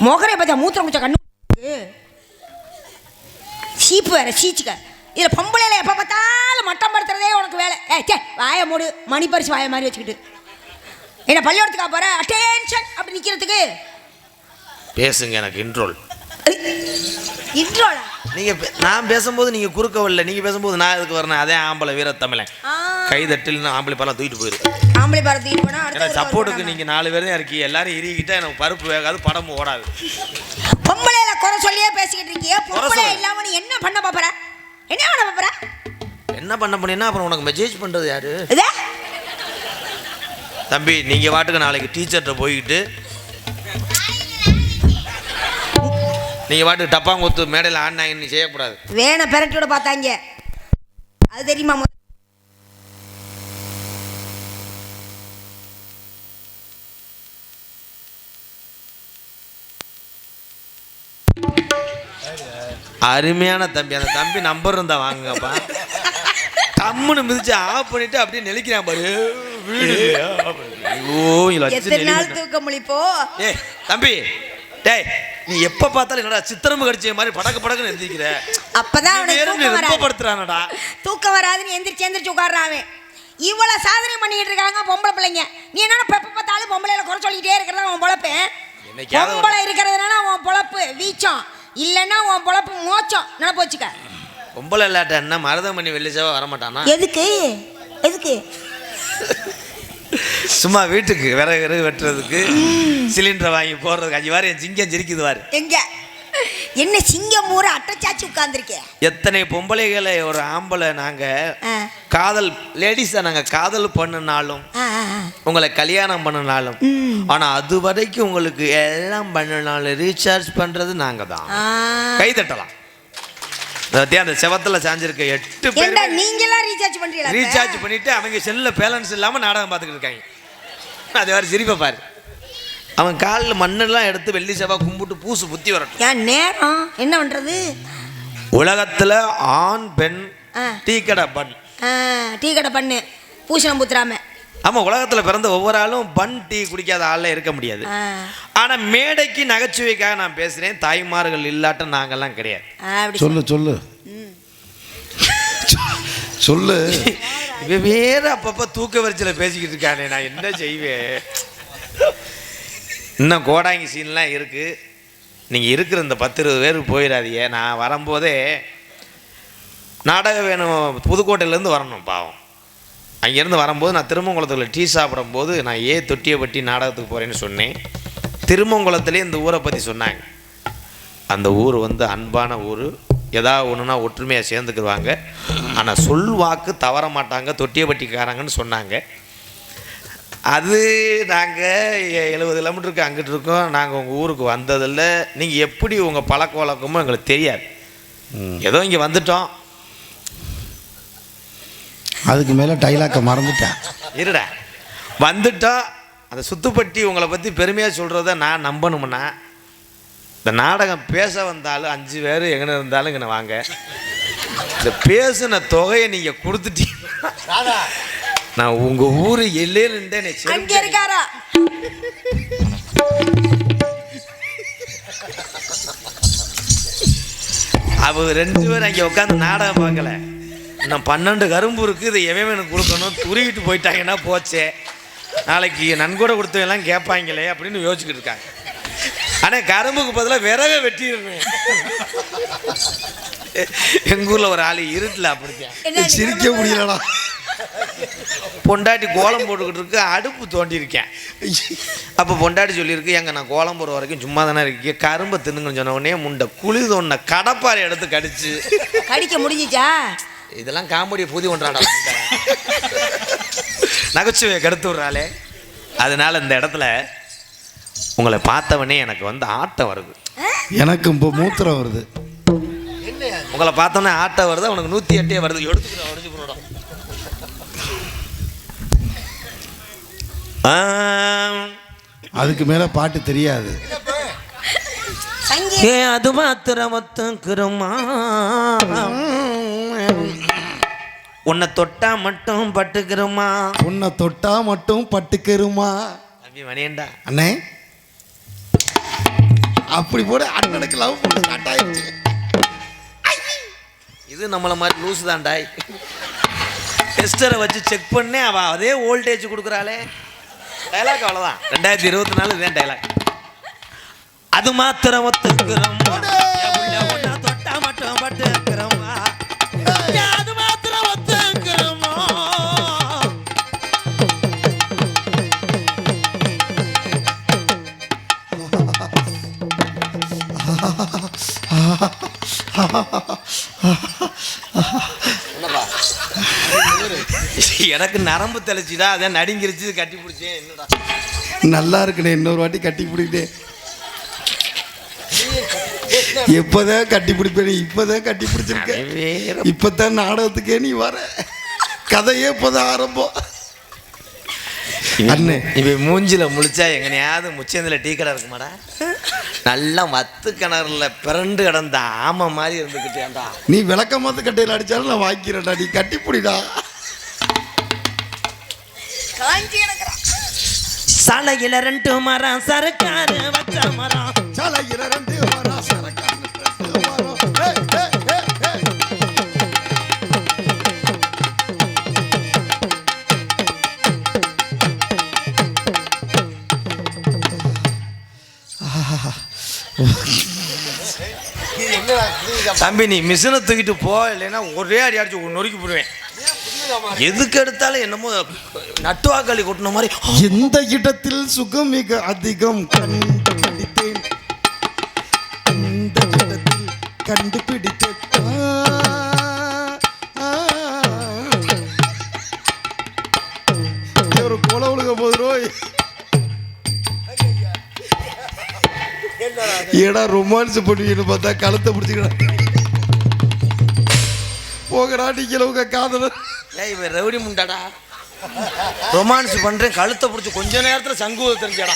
முகரை பார்த்தா மூத்திரம் முச்ச கண்ணு. சீப்பு வேற சீச்சுக்க. இதில் பொம்பளையில எப்போ பார்த்தாலும் மட்டம் படுத்துறதே உனக்கு வேலை. ஏ சே வாயை மூடு. மணி பரிசு வாயை மாதிரி வச்சுக்கிட்டு. என்ன பள்ளிக்கூடத்துக்கா போற? அட்டென்ஷன் அப்படி நிற்கிறதுக்கு பேசுங்க எனக்கு இன்ட்ரோல் இன்ட்ரோலா நீங்க பே- நான் பேசும்போது நீங்க குறுக்க வரல நீங்க பேசும்போது நான் எதுக்கு வரணும் அதே ஆம்பளை வீரத்தமிழன். ஆ கை தட்டில் ஆம்பளை பழம் தூக்கிட்டு போயிரு. ஆம்பளை பாரதி போனா ஏன்னா சப்போர்ட்டுக்கு நீங்க நாலு பேர் தான் இருக்கீங்க. எல்லாரும் இறுகிட்டா எனக்கு பருப்பு வேகாது படமும் ஓடாது. பொம்பளையில குறை சொல்லியே பேசிக்கிட்டு இருக்கீங்க. பொம்பளை. இல்லாம நீ என்ன பண்ண பாப்பற என்ன பண்ண பாப்பற என்ன பண்ண போனீங்கன்னா அப்புறம் உனக்கு மெசேஜ் பண்றது யாரு? தம்பி நீங்க வாட்டுக்கு நாளைக்கு டீச்சர்கிட்ட போய்கிட்டு நீங்க வாட்டுக்கு டப்பாங்குத்து மேடையில் ஆடினாங்கன்னு நீ செய்யக்கூடாது. வேண பெரட்டோட பார்த்தாங்க. அது தெரியுமா அருமையான தம்பி. அந்த தம்பி நம்பர் இருந்தா வாங்குங்கப்பா. கம்முன்னு மிதிச்சு ஆஃப் பண்ணிட்டு அப்படியே நெளிக்கிறான் பாரு. வீடு ஐயோ எத்தனை நாள். தூக்க முழிப்போ? ஏய் தம்பி டேய் நீ எப்ப பார்த்தாலும் என்னடா சித்திரமு கடிச்ச மாதிரி படக்கு படக்குன்னு எழுந்திருக்கிற? அப்பதான் அவனுக்கு தூக்கம் ரொம்ப வராது. படுத்துறானடா. தூக்கம் வராதுன்னு எந்திரிச்சு எந்திரிச்சு உட்கார்றான் அவன். இவ்வளவு சாதனை பண்ணிட்டு இருக்காங்க பொம்பளை பிள்ளைங்க. நீ என்னன்னா பெப்ப பார்த்தாலும் பொம்பளையில குறை சொல்லிட்டே இருக்கிறதா உன் பொழப்பேன் என்னைக்காவது ஒரு- பொம்பளை இருக்கிறதுனால உன் பொழப்பு வீச்சம். இல்லைன்னா உன் பொழப்பு மோச்சம். நினைப்பு வச்சுக்க பொம்பளை இல்லாட்ட என்ன மருதமணி வெள்ளிச்சவா வரமாட்டானா? எதுக்கு? எதுக்கு? சும்மா வீட்டுக்கு விறகு விறகு வெட்டுறதுக்கு சிலிண்டரை வாங்கி போடுறதுக்கு அஞ்சு வாரம் என் சிங்கம் சிரிக்குது வாரு எங்க? என்ன சிங்கம் ஊர? அட்டச்சாச்சு உட்கார்ந்துருக்கே. எத்தனை பொம்பளைகளை ஒரு ஆம்பளை நாங்க. காதல் லேடிஸை நாங்க காதல் பண்ணினாலும். உங்களை கல்யாணம் பண்ணினாலும் ம். ஆனா அது வரைக்கும் உங்களுக்கு எல்லாம் பண்ணினாலும் ரீசார்ஜ் பண்றது நாங்க தான். கை தட்டலாம். அந்த செவத்துல சாஞ்சிருக்க எட்டு பேர் நீங்கெல்லாம் ரீசார்ஜ் பண்றீங்களா? ரீசார்ஜ் பண்ணிட்டு அவங்க செல்லுல பேலன்ஸ் இல்லாம நாடகம் பார்த்துக்கிட்டு இருக்காங்க. அது வேற சிரிப்பை பாரு. அவன் காலில் மண்ணெல்லாம் எடுத்து வெள்ளி செவ்வாய் கும்பிட்டு பூசு புத்தி வரட்டும். ஏன் நேரம்? என்ன பண்றது? உலகத்துல ஆண் பெண். டீ கடை ஆ, டீ கடை பண்ணு. பூசணம் பூத்துறாம. ஆமா உலகத்துல பிறந்த ஒவ்வொரு ஆளும் பன் டீ குடிக்காத ஆள்ல இருக்க முடியாது. ஆ, ஆனா மேடைக்கு நகைச்சுவைக்காக நான் பேசுறேன். தாய்மார்கள் இல்லாட்டும் நாங்கெல்லாம் கிடையாது. சொல்லு சொல்லு. சொல்லு. இவன் வேற அப்பப்ப தூக்க வரிச்சல பேசிக்கிட்டு இருக்கானே நான் என்ன செய்வேன்? இன்னும் கோடாங்கி சீன்லாம் இருக்கு. நீங்க இருக்கிற இந்த பத்து இருபது பேருக்கு போயிடாதீங்க. நான் வரும்போதே நாடகம் வேணும் புதுக்கோட்டையிலேருந்து வரணும் பாவம். அங்கேருந்து வரும்போது நான் திருமங்குளத்தில் டீ சாப்பிடும்போது நான் ஏன் தொட்டியப்பட்டி நாடகத்துக்கு போகிறேன்னு சொன்னேன். திருமங்குளத்துலேயே இந்த ஊரை பற்றி சொன்னாங்க. அந்த ஊர் வந்து அன்பான ஊர். ஏதாவது ஒன்றுனா ஒற்றுமையாக சேர்ந்துக்குருவாங்க ஆனால் சொல் வாக்கு தவற மாட்டாங்க தொட்டியப்பட்டிக்காரங்கன்னு சொன்னாங்க. அது நாங்கள் எழுபது கிலோமீட்டருக்கு அங்கிட்டு இருக்கோம். நாங்கள் உங்கள் ஊருக்கு வந்ததில்ல. நீங்கள் எப்படி உங்கள் பழக்க வழக்கமோ எங்களுக்கு தெரியாது. ஏதோ இங்கே வந்துட்டோம். அதுக்கு மேல டைலாக்க மறந்துட்டேன். இருடா. வந்துட்டோம் அந்த சுத்துப்பட்டி உங்களை பற்றி பெருமையாக சொல்கிறத நான் நம்பணும்னா இந்த நாடகம் பேச வந்தாலும் அஞ்சு பேர் எங்கே இருந்தாலும் இங்கே வாங்க. இந்த பேசின தொகையை நீங்கள் கொடுத்துட்டீங்க. நான் உங்கள் ஊர் எல்லையிலுண்டே அங்க இருக்காரா? அவ ரெண்டு பேரும் அங்கே உட்காந்து நாடகம் பார்க்கல. இன்னும் பன்னெண்டு கரும்பு இருக்குது இதை எவன் எனக்கு கொடுக்கணும்? துருவிட்டு போயிட்டாங்கன்னா போச்சே? நாளைக்கு நன்கொடை கொடுத்தவெல்லாம் கேட்பாங்களே அப்படின்னு யோசிச்சுக்கிட்டு இருக்காங்க. ஆனால் கரும்புக்கு பதிலாக விறக வெட்டிடுவேன் எங்கள் ஊரில் ஒரு ஆள் இருட்டில் என்ன சிரிக்க முடியலடா. பொண்டாட்டி கோலம் போட்டுக்கிட்டு இருக்கு அடுப்பு தோண்டியிருக்கேன். அப்போ பொண்டாட்டி சொல்லியிருக்கு எங்க நான் கோலம் போடுற வரைக்கும் சும்மா தானே இருக்கீங்க? கரும்பை தின்னுங்கன்னு சொன்ன உடனே முண்டை குழி தோண்டின கடப்பாறை எடுத்து கடிச்சு. கடிக்க முடிஞ்சிச்சா? இதெல்லாம் காமெடியை புதி ஒன்றாடா. நகைச்சுவையை கெடுத்து விட்றாளே அதனால இந்த இடத்துல உங்களை பார்த்தவனே எனக்கு வந்து ஆட்டம் வருது. எனக்கு இப்போ மூத்திரம் வருது. உங்களை பார்த்தோன்னே ஆட்டம் வருது உனக்கு நூற்றி எட்டே வருது. எடுத்துக்கிறோம் உடச்சு போடுறோம் அதுக்கு மேல பாட்டு தெரியாது. ஏ அது மாத்திரம் ஒத்துக்குறோமா உன்னை தொட்டா மட்டும் பட்டுக்கிறோமா? உன்னை தொட்டா மட்டும் பட்டுக்கருமா தம்பி மணியண்டா. அண்ணே. அப்படி போட அண்ணனுக்கு லவ் பண்ண இது நம்மள மாதிரி லூஸ் தான்டாய் டெஸ்டரை வச்சு செக் பண்ணி அவ அதே வோல்டேஜ் கொடுக்குறாளே. டைலாக் அவ்வளோதான் ரெண்டாயிரத்தி இருபத்தி நாலு இதுதான் டைலாக் அது மாத்திரம் ஒத்துக்கிறோம். தொட்டா மட்டும் பட்டுக்கிறோமா. எனக்கு நரம்பு தெளிச்சுடா அதான் நடுங்கிருச்சு கட்டி பிடிச்சேன் என்னடா? நல்லா இருக்குண்ணே இன்னொரு வாட்டி கட்டி பிடிக்கிட்டேன் எப்போதான் கட்டி பிடிப்பேன் இப்போதான் கட்டி பிடிச்சிருக்கேன். இப்போதான் நாடகத்துக்கே நீ வர. கதையே இப்போதான் ஆரம்பம். அண்ணே. இவன் மூஞ்சில முழிச்சா எங்கனையாவது முச்சந்தில டீ கடை இருக்குமாடா? நல்லா மத்து கிணறுல பிறண்டு கிடந்த ஆமை மாதிரி இருந்துக்கிட்டேன்டா நீ விளக்கமாத்து கட்டையில் அடிச்சாலும் நான் வாங்கிக்கிறேன்டா நீ கட்டி பிடிடா. காஞ்சி கிடக்குறான் சாலையில ரெண்டு மரம் சரக்காரு வச்ச மரம். சாலையில ரெண்டு மரம், ஏய். தம்பி நீ மிஷினை தூக்கிட்டு போ இல்லைன்னா ஒரே அடி அடிச்சு நொறுக்கி போடுவேன். எதுக்கு எடுத்தாலும் என்னமோ நட்டுவாக்காளி கொட்டின மாதிரி. எந்த இடத்தில் சுகம் மிக அதிகம் கண்டுபிடித்தேன்? அந்த இடத்தில் கண்டுபிடித்தேன்? ஒரு கொலை உழுக போதுரோய் ஏடா ரொமான்ஸ் பண்ணுவீன்னு பார்த்தா கழுத்தை பிடிச்சிக்கடா. போகடா நீங்க உங்க காதலர் ஏய் இவன் ரவுடி முண்டாடா. ரொமான்ஸ் பண்றேன் கழுத்தை பிடிச்சி கொஞ்ச நேரத்துல சங்குவ தெரிஞ்சடா.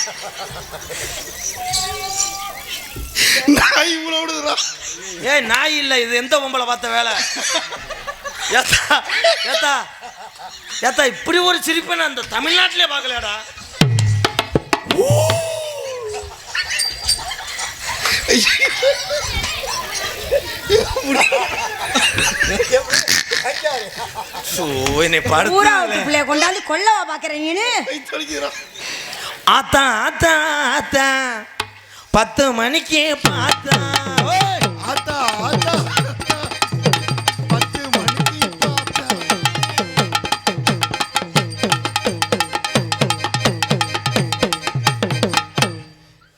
நான் இவ்வளோ விடுதுடா ஏய் நாய் இல்ல இது எந்த பொம்பளை பார்த்த வேலை? ஏத்தா ஏத்தா ஏத்தா இப்படி ஒரு சிரிப்பை நான் அந்த தமிழ்நாட்டிலே பார்க்கலடா சோ, என்னை படுத்து பிள்ளைய கொண்டாந்து கொல்லவா பாக்குற நீனு? ஆத்தா ஆத்தா ஆத்தா. பத்து மணிக்கு பார்த்தா. ஓய். ஆத்தா ஆத்தா. பத்து மணிக்கு பார்த்தா.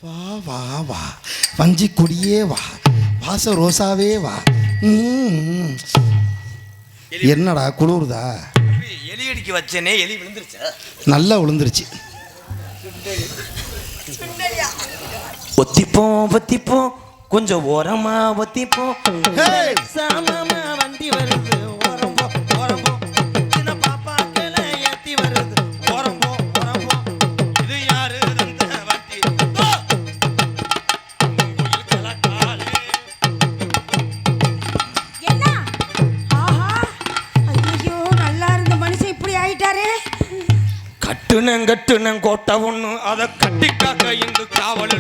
வா வா வா. வஞ்சி கொடியே வா. வாச ரோசாவே வா. ம். என்னடா குளிருதா? எலி அடிக்க வச்சேனே எலி விழுந்துருச்சா? நல்லா விழுந்துருச்சு. ஒத்திப்போம் ஒத்திப்போம் கொஞ்சம் ஓரமா ஒத்திப்போம்! சாமமா கட்டுனேன் கட்டுனேன் கோட்டை ஒண்ணு அதை கட்டி காக்க இங்கு காவல்.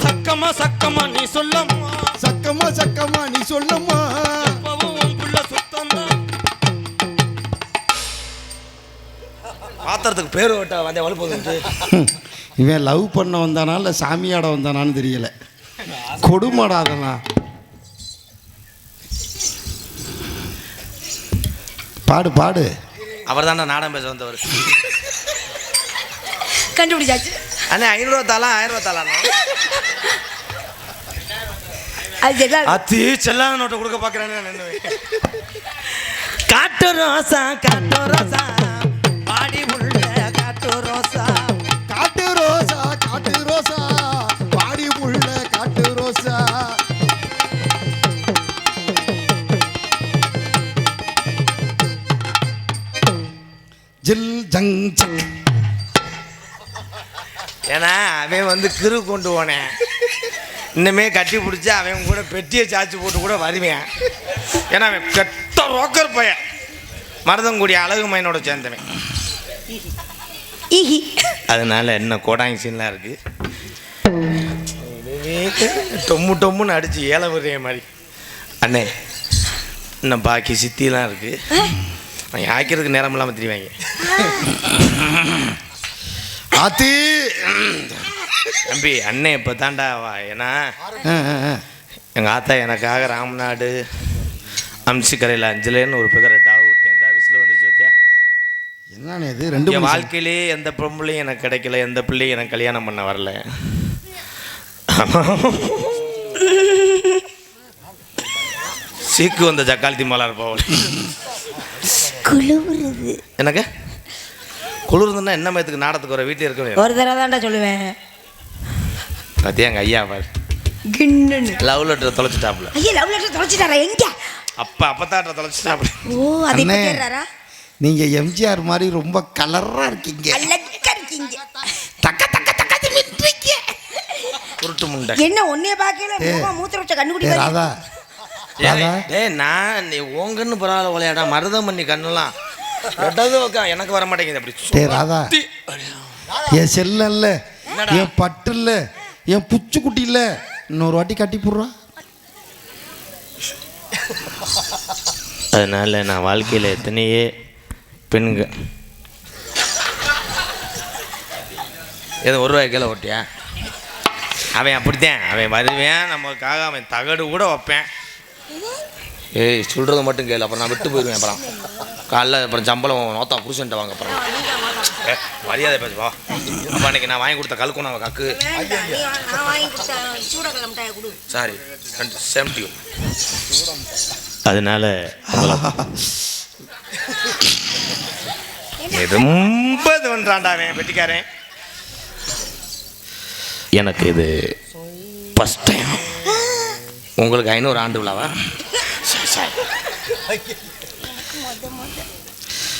சக்கமா சக்கமா நீ சொல்லம்மா. சக்கமா சக்கமா நீ சொல்லம்மா. பாத்திரத்துக்கு பேர் விட்டா வந்தே வலுப்போகுது ஹம், இவன் லவ் பண்ண வந்தானா இல்லை சாமியாட வந்தானான்னு தெரியல. கொடுமாடா பாடு பாடு. அவர் தானே நாடகம் பேச வந்தவர். கண்டுபிடிச்சாச்சு. அண்ணே ஐநூறுவா தாளா ஆயிரம் ரூபா தாளா அத்தி செல்லாத நோட்டை கொடுக்க பார்க்குறேன்னு காட்டு ரோசா காட்டு ரோசா. ஏன்னா அவன் வந்து கிரு கொண்டு போனேன். இன்னுமே கட்டி பிடிச்சி அவன் கூட பெட்டியை சாச்சி போட்டு கூட வருவேன். ஏன்னா அவன் கெட்ட ரோக்கர் பையன். மருதங்குடி அழகு மையனோட சேர்ந்தவன். அதனால என்ன கோடாங்கி சீன்லாம் இருக்கு. டொம்மு டொம்முன்னு அடிச்சு ஏழை விடுற மாதிரி. அண்ணே இன்னும் பாக்கி சித்திலாம் இருக்கு. அவங்க ஆக்கிறதுக்கு நேரம் இல்லாமல் தெரிவாங்க. ஆத்தி. தம்பி அண்ணே இப்போ தாண்டா வா. ஏன்னா. எங்கள் ஆத்தா எனக்காக ராமநாடு அம்சிக்கரையில் அஞ்சுலேன்னு ஒரு பேர் டாவு விட்டேன். இந்த விசில் வந்துருச்சு ஓத்தியா என்னண்ணே இது? ரெண்டு என் வாழ்க்கையிலே எந்த பொம்பளையும் எனக்கு கிடைக்கல எந்த பிள்ளையும் எனக்கு கல்யாணம் பண்ண வரல. சீக்கு வந்த ஜக்காலத்தி மலர் போவல் குழுவுறது எனக்கு குளிர்ந்துன்னா என்ன மயத்துக்கு நாடத்துக்கு வர வீட்டில் இருக்க ஒரு தடவை தான்டா சொல்லுவேன். பத்தியா எங்கள் ஐயா பாரு. கின்னு லவ் லெட்டர் தொலைச்சிட்டாப்புல. ஐயா லவ் லெட்டர் தொலைச்சிட்டாரா? எங்க? அப்பா அப்பத்தாட்ட தொலைச்சிட்டாப்புல. ஓ அதை. தேடுறாரா? நீங்க எம்ஜிஆர் மாதிரி ரொம்ப கலரா இருக்கீங்க. அழகா இருக்கீங்க. தக்க தக்க தக்க நின்றீங்க உருட்டு முண்டை. என்ன ஒன்னே பாக்கல மூத்திர வச்ச கண்ணுக்குடி ராதா டேய் நான் நீ உங்கன்னு பரவாயில்ல விளையாடா மருதம் பண்ணி கண்ணுலாம். ரெண்டாவது உக்கா எனக்கு வர மாட்டேங்குது அப்படி டேய் ராதா. என் செல்ல இல்ல? என் பட்டு இல்ல என் புச்சு குட்டி இல்ல இன்னொரு வாட்டி கட்டி போடுறா. அதனால நான் வாழ்க்கையில் எத்தனையே பெண்கள். எது ஒரு ரூபாய் கீழே ஓட்டியா? அவன் அப்படித்தான் அவன் வருவேன் நமக்காக அவன் தகடு கூட வைப்பேன். ஏய் சொல்கிறது மட்டும் கேளு. அப்புறம் நான் விட்டு போயிடுவேன் அப்புறம். காலைல அப்புறம் சம்பளம் நோத்தா புருஷன்ட்ட வாங்க அப்புறம். ஏ, மரியாதை பேசுவா அப்போ அன்னைக்கு நான் வாங்கி கொடுத்த கல்குணம் அவன் கக்கு. சாரி சேம் டியூ அதனால ரொம்ப இது பண்ணுறான்டாவே வெட்டிக்காரன் எனக்கு இது ஃபஸ்ட் டைம் உங்களுக்கு ஐநூறு ஆண்டு விழாவா? சரி, சரி.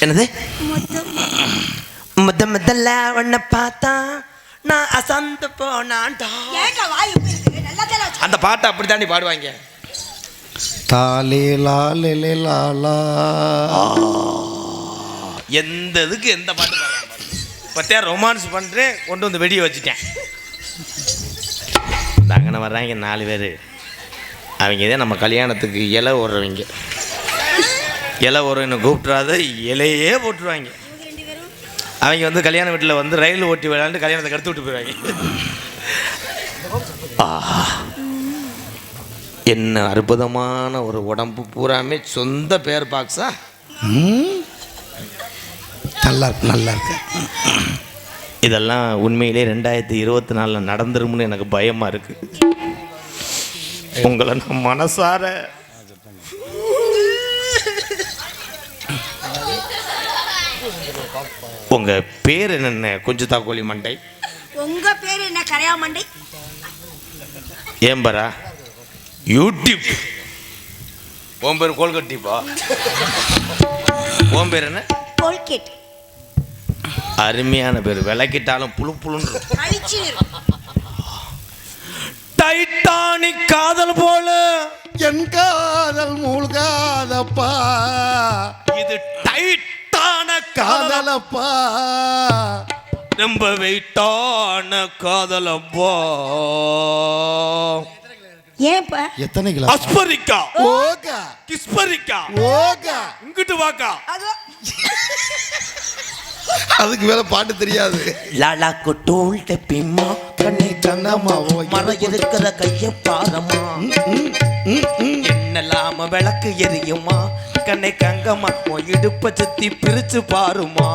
என்னது? முத முதல்ல உன்னை பார்த்தா நான் அசந்து போனான்டா. அந்த பாட்டை அப்படி தாண்டி பாடுவாங்க தாலே லாலே லாலா எந்த இதுக்கு எந்த பாட்டு. பத்தியா ரொமான்ஸ் பண்ணுறேன் கொண்டு வந்து வெடியை வச்சுட்டேன். அங்கன வர்றாங்க நாலு பேர். அவங்க இதே நம்ம கல்யாணத்துக்கு இலை ஓடுறவங்க. இலை ஓடுறவங்க கூப்பிட்றாத இலையே போட்டுருவாங்க. அவங்க வந்து கல்யாண வீட்டில் வந்து ரயில் ஓட்டி விளையாண்டு கல்யாணத்தை கடுத்து விட்டு போயிடுவாங்க. ஆஹா. என்ன அற்புதமான ஒரு உடம்பு பூராமே சொந்த பேர் பாக்ஸா? நல்லா இருக்கு நல்லா இருக்கு. இதெல்லாம் உண்மையிலே ரெண்டாயிரத்தி இருபத்தி நாலில் நடந்துரும்னு எனக்கு பயமாக இருக்கு. உங்களை நான் மனசார. உங்க பேர் என்னென்ன? கொஞ்சம் தாக்கோலி மண்டை. உங்க பேரு என்ன? கரையா மண்டை? ஏம்பரா? யூடியூப். உன் பேர் கோல்கட்டிப்பா? உன் பேர் என்ன? கோல்கேட். அருமையான பேர். விளக்கிட்டாலும் புழு புழுன்னு. டைட்டானிக் காதல் போல. என் காதல் மூழ்காதப்பா இது டைட்டான காதல் காதலப்பா. ரொம்ப வெயிட்டான காதலப்பா. ஏன்ப்பா எத்தனை கிலோ? அஸ்பரிக்கா. ஓகா. கிஸ்பரிக்கா. ஓகா. இங்கிட்டு வாக்கா. அது. அதுக்கு மேல பாட்டு தெரியாது. லாலா கொட்டோல் டெப்பிம்மா கண்ணை கண்ணம்மா, ஓ, மர இருக்கிற கைய பாரம்மா. என்னலாம விளக்கு எரியுமா கண்ணை கங்கம்மா உன் இடுப்ப சுத்தி பிரிச்சு பாருமா